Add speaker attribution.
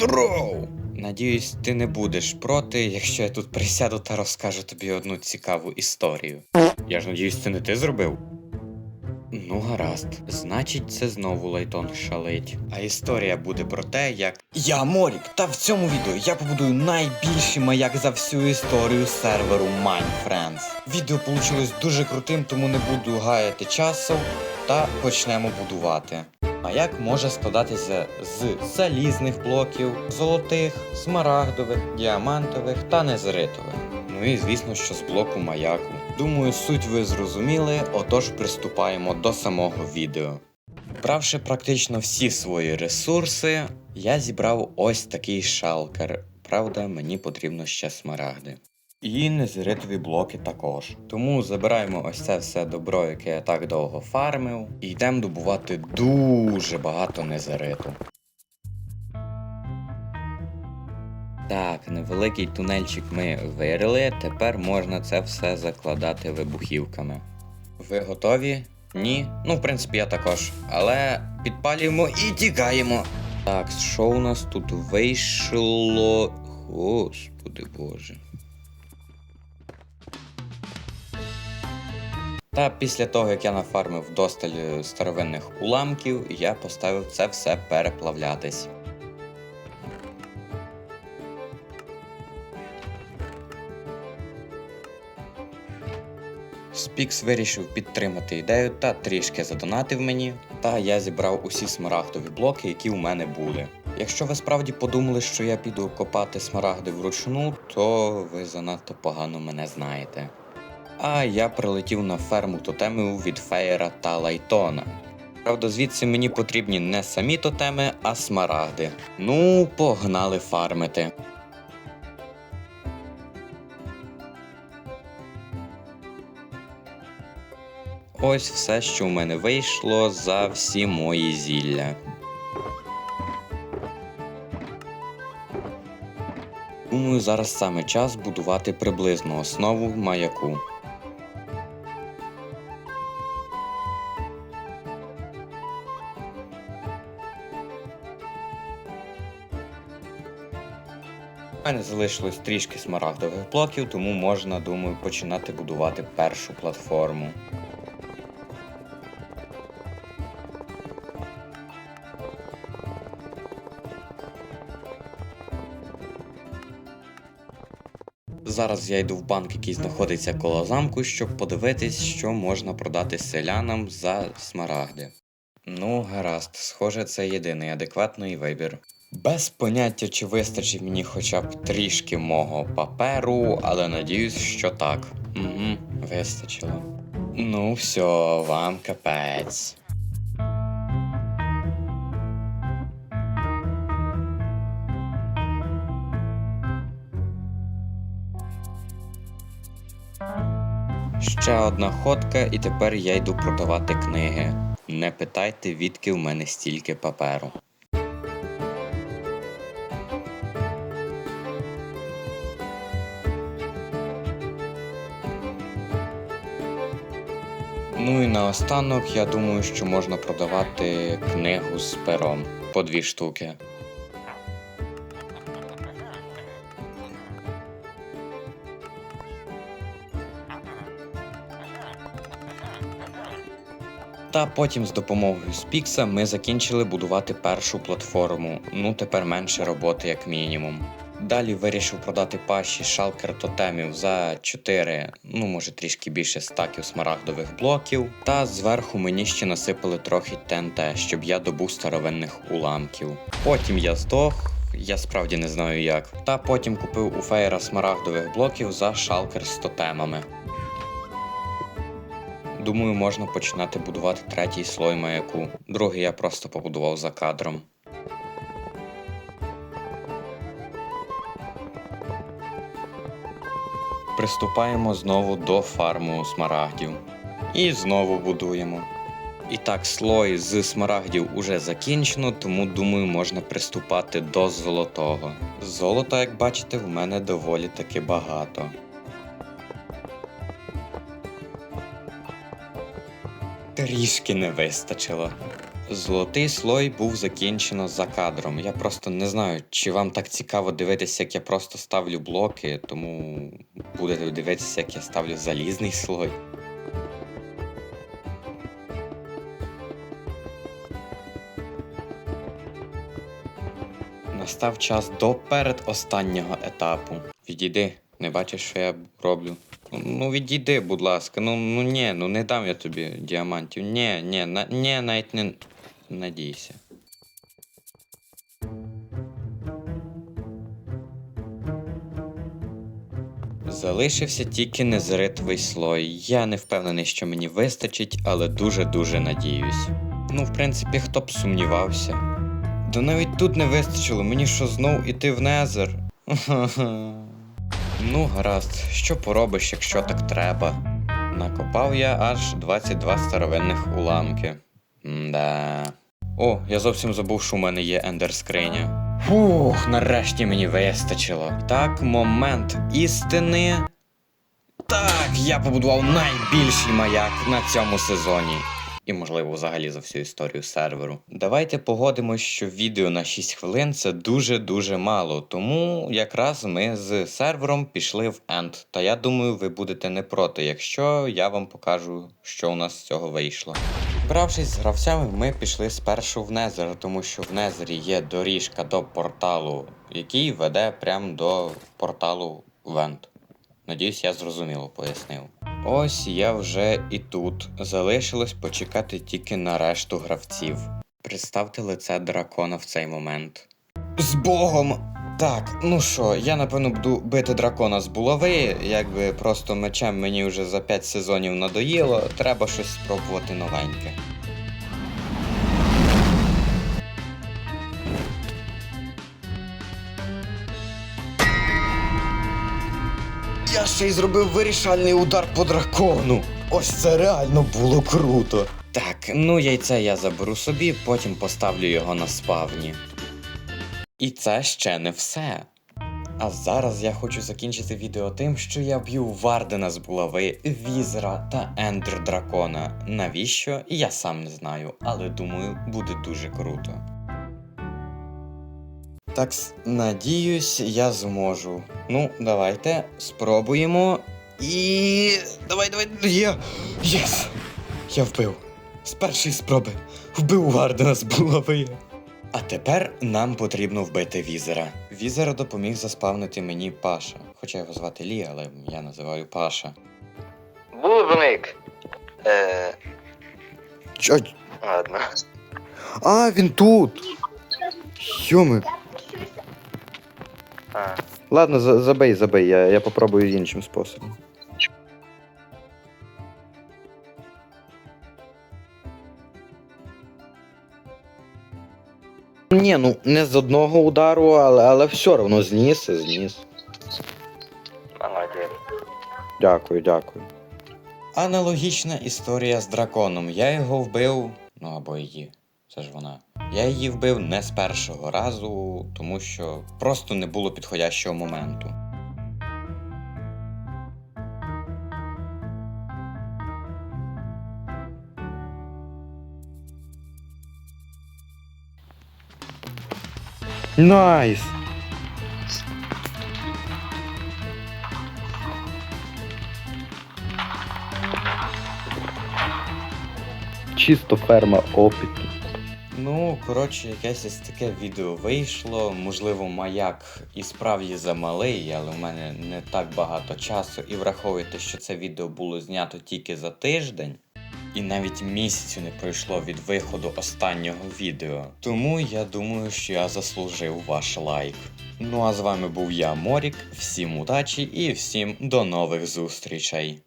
Speaker 1: Здоров! Надіюсь, ти не будеш проти, якщо я тут присяду та розкажу тобі одну цікаву історію. Я ж надіюсь, це не ти зробив. Ну, гаразд, значить, це знову Лайтон шалить. А історія буде про те, як. Я Морік, та в цьому відео я побудую найбільший маяк за всю історію серверу Minefriends. Відео вийшло дуже крутим, тому не буду гаяти часу та почнемо будувати. Маяк може складатися з залізних блоків, золотих, смарагдових, діамантових та незритових. Ну і звісно, що з блоку маяку. Думаю, суть ви зрозуміли, отож приступаємо до самого відео. Бравши практично всі свої ресурси, я зібрав ось такий шалкер. Правда, мені потрібно ще смарагди. І незритові блоки також. Тому забираємо ось це все добро, яке я так довго фармив, і йдемо добувати дуже багато незериту. Так, невеликий тунельчик ми вирили, тепер можна це все закладати вибухівками. Ви готові? Ні? Ну, в принципі, я також. Але підпалюємо і тікаємо. Так, що у нас тут вийшло? Господи боже. Та після того, як я нафармив досталь старовинних уламків, я поставив це все переплавлятись. Спікс вирішив підтримати ідею та трішки задонатив мені, та я зібрав усі смарагдові блоки, які у мене були. Якщо ви справді подумали, що я піду копати смарагди вручну, то ви занадто погано мене знаєте. А я прилетів на ферму тотемів від Феєра та Лайтона. Правда, звідси мені потрібні не самі тотеми, а смарагди. Ну, погнали фармити. Ось все, що в мене вийшло за всі мої зілля. Думаю, зараз саме час будувати приблизну основу маяку. Мене залишилось трішки смарагдових блоків, тому можна, думаю, починати будувати першу платформу. Зараз я йду в банк, який знаходиться коло замку, щоб подивитись, що можна продати селянам за смарагди. Ну, гаразд, схоже, це єдиний адекватний вибір. Без поняття, чи вистачить мені хоча б трішки мого паперу, але надіюсь, що так. Угу, вистачило. Ну, все, вам капець. Ще одна ходка, і тепер я йду продавати книги. Не питайте, відки в мене стільки паперу. Ну і наостанок, я думаю, що можна продавати книгу з пером по дві штуки. Та потім з допомогою Спікса ми закінчили будувати першу платформу. Ну тепер менше роботи, як мінімум. Далі вирішив продати пащі шалкер тотемів за 4, ну може трішки більше стаків смарагдових блоків. Та зверху мені ще насипали трохи ТНТ, щоб я добув старовинних уламків. Потім я здох. Я справді не знаю як. Та потім купив у феєра смарагдових блоків за шалкер з тотемами. Думаю, можна починати будувати третій слой маяку. Другий я просто побудував за кадром. Приступаємо знову до фарму смарагдів. І знову будуємо. І так, слой з смарагдів уже закінчено, тому думаю, можна приступати до золотого. Золота, як бачите, в мене доволі таки багато. Трішки не вистачило. Золотий слой був закінчено за кадром. Я просто не знаю, чи вам так цікаво дивитися, як я просто ставлю блоки, тому будете дивитися, як я ставлю залізний слой. Настав час до передостаннього етапу. Відійди, не бачиш, що я роблю. Ну відійди, будь ласка. Ну, ну ні, ну не дам я тобі діамантів. Ні, ні, на, ні, навіть не надійся. Залишився тільки незритовий слой. Я не впевнений, що мені вистачить, але дуже-дуже надіюсь. Ну, в принципі, хто б сумнівався. Да навіть тут не вистачило, мені що знов іти в Незер? ну, гаразд, що поробиш, якщо так треба. Накопав я аж 22 старовинних уламки. Да. О, я зовсім забув, що у мене є ендер скриня. Фух, нарешті мені вистачило. Так, момент істини. Так, я побудував найбільший маяк на цьому сезоні. І, можливо, взагалі за всю історію серверу. Давайте погодимось, що відео на 6 хвилин це дуже-дуже мало. Тому якраз ми з сервером пішли в енд. Та я думаю, ви будете не проти, якщо я вам покажу, що у нас з цього вийшло. Бравшись з гравцями, ми пішли спершу в Незер, тому що в Незері є доріжка до порталу, який веде прямо до порталу Вент. Надіюсь, я зрозуміло пояснив. Ось я вже і тут. Залишилось почекати тільки на решту гравців. Представте лице дракона в цей момент. З Богом! Так, ну що, я напевно буду бити дракона з булави, якби просто мечем мені вже за 5 сезонів надоїло, треба щось спробувати новеньке. Я ще й зробив вирішальний удар по дракону. Ось це реально було круто. Так, ну яйце я заберу собі, потім поставлю його на спавні. І це ще не все. А зараз я хочу закінчити відео тим, що я б'ю Вардена з булави, Візера та Ендер Дракона. Навіщо? Я сам не знаю, але думаю, буде дуже круто. Так, надіюсь, я зможу. Ну, давайте спробуємо. І. Давай, давай, є! Єс! Я вбив. З першої спроби. Вбив Вардена з булави. А тепер нам потрібно вбити Візера. Візера допоміг заспавнити мені Паша. Хоча його звати Лі, але я називаю Паша.
Speaker 2: Бубник. Е,
Speaker 1: Чо?
Speaker 2: ладно.
Speaker 1: А, він тут! Йоми.
Speaker 2: А,
Speaker 1: Ладно, за- забей, забей, я, я попробую іншим способом. Ні, ну не з одного удару, але, але все одно зніс, і зніс.
Speaker 2: молодець.
Speaker 1: Дякую, дякую. Аналогічна історія з драконом. Я його вбив, ну або її. Це ж вона. Я її вбив не з першого разу, тому що просто не було підходящого моменту. Найс! Чисто ферма опиту. Ну, коротше, якесь ось таке відео вийшло. Можливо, маяк і справді замалий, але в мене не так багато часу. І враховуйте, що це відео було знято тільки за тиждень. І навіть місяцю не пройшло від виходу останнього відео. Тому я думаю, що я заслужив ваш лайк. Ну а з вами був я, Морік. Всім удачі і всім до нових зустрічей.